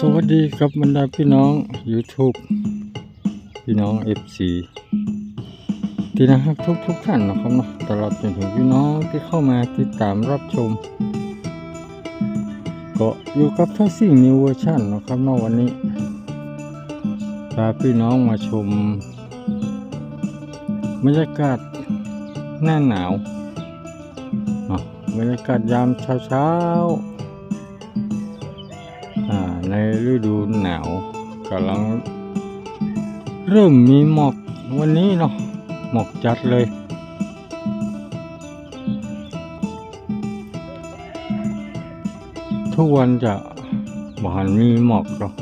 สวัสดีครับบรรดาพี่น้อง YouTube พี่น้อง FC ที่นะครับทุกทุกท่านนะครับเนาะตลอดจนถึงพี่น้องที่เข้ามาติดตามรับชม ก็อยู่กับทักซี่งนิวเวอร์ชันนะครับเนาะวันนี้พาพี่น้องมาชมบรรยากาศหน้าหนาวบรรยากาศยามเช้าๆอ่า ในฤดูหนาวกำลังเริ่มมีหมอกวันนี้เนาะหมอกจัดเลย ทุกวันจะบหันมีหมอกหรอก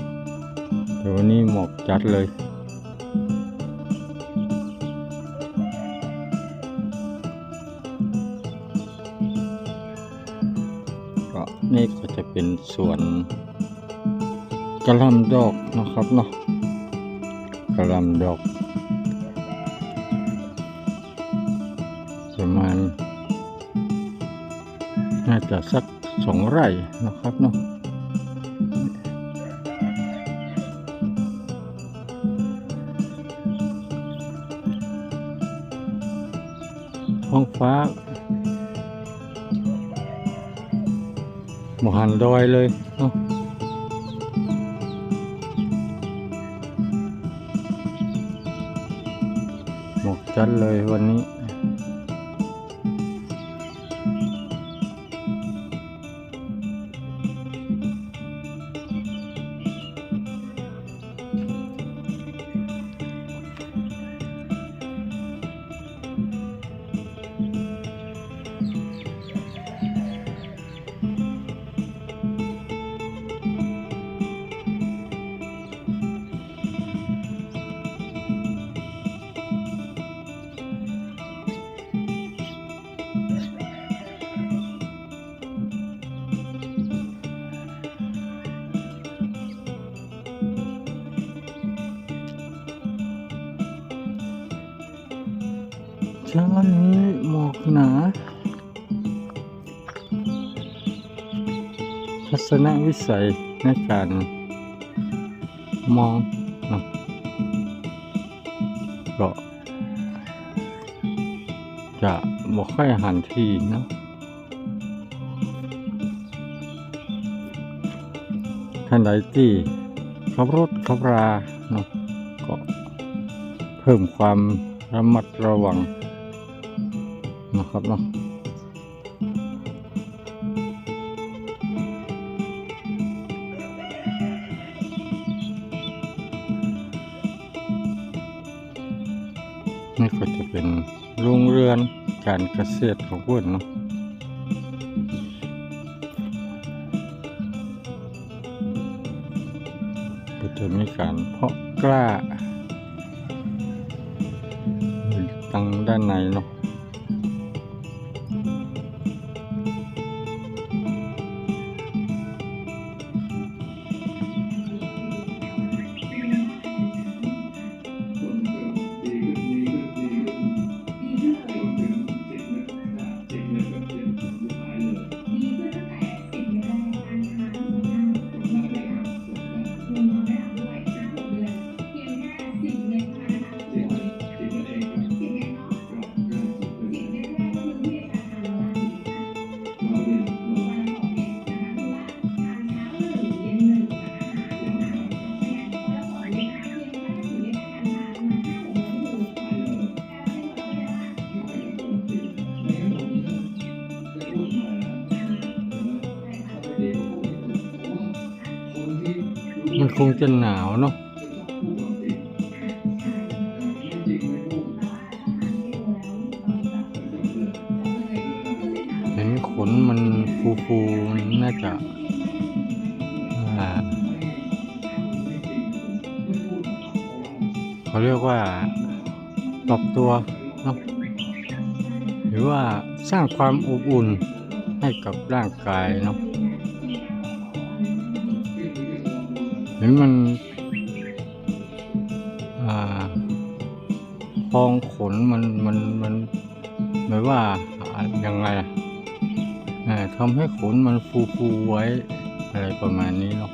แต่วันนี้หมอกจัดเลยก็นี่ก็จะเป็นส่วน กระลำดอกนะครับเนาะกระลำดอก ประมาณ น่าจะสักสองไร่นะครับเนาะท้องฟ้าหมหันดอยเลย จัดเลยวันนี้ ช้านี้หมอกหนาทัศนวิสัยในการมองก็จะบอกค่อยหันทีนะท่านใดที่ขับรถขับราเนาะก็เพิ่มความระมัดระวัง ครับเนาะนี่ก็จะเป็นโรงเรือนการเกษตรของเพื่อนเนาะก็จะมีการเพาะกล้าตั้งด้านในเนาะ คงจะหนาวเนาะเห็นขนมันฟูๆมันน่าจะอ่าเขาเรียกว่าปรับตัวเนาะหรือว่าสร้างความอบอุ่นให้กับร่างกายเนาะ เห็นมันอ่าพองขนมันมันมันหมายว่าอ่ายังไงอะทำให้ขนมันฟูฟูๆไว้อะไรประมาณนี้เนาะ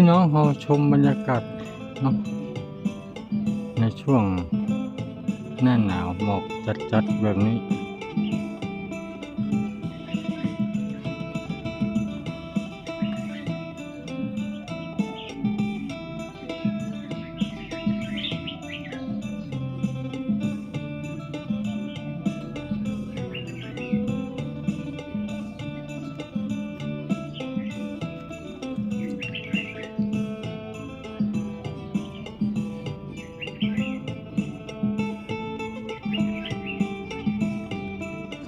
พี่น้องเราชมบรรยากาศเนาะในช่วงหน้าหนาวหมอกจัดๆแบบนี้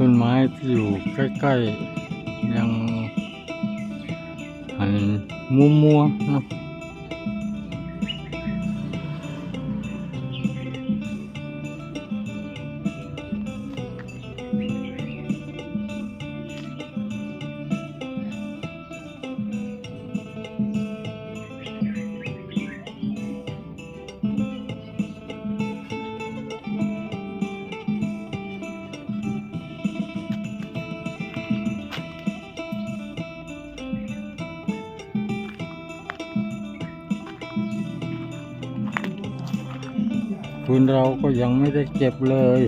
ต้นไม้ที่อยู่ใกล้ๆยังหันมัวๆเนาะ คุณเราก็ยังไม่ได้เก็บเลย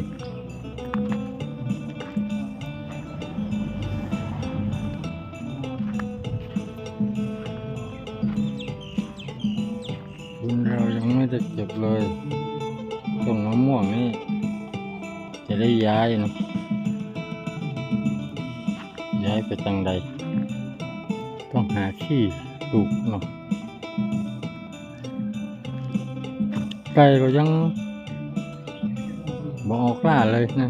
คุณเรายังไม่ได้เก็บเลยต้นมะม่วงนี่จะได้ย้ายนะย้ายไปจังใด ต้องหาที่ปลูกเนาะไก่ก็ยัง บอออกล่าเลยนะ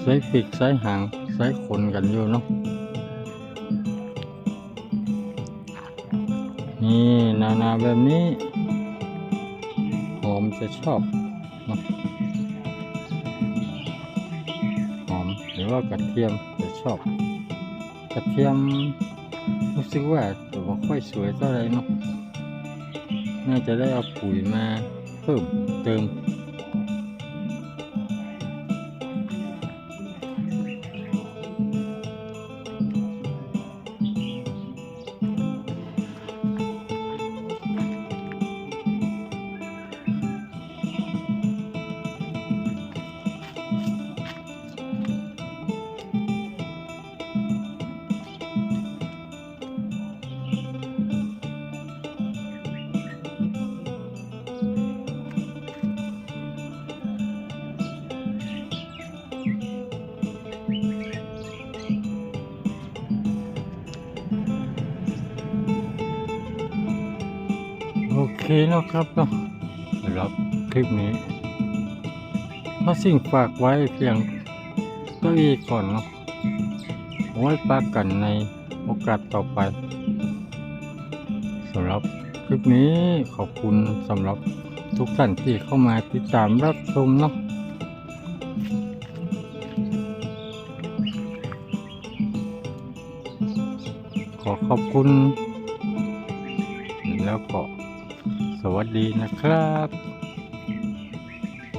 ใส่ปีกใส่หางใส่ขนกันอยู่เนาะนี่นานาแบบนี้หอมจะชอบเนอะหอมหรือว่ากระเทียมจะชอบ กระเทียมรู้สึกว่าจะไม่ค่อยสวยเท่าไหรเนาะน่าจะได้เอาปุ๋ยมา เพิ่มเติม นาะครับเนาะสำหรับคลิปนี้ถ้าสิ่งฝากไว้เพียงตัวอีกก่อนเนาะไว้ปากันในโอกาสต่อไปสำหรับคลิปนี้ขอบคุณสำหรับทุกท่านที่เข้ามาติดตามรับชมเนาะขอขอบคุณ แล้วก็ สวัสดีนะครับ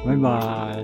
บ๊ายบาย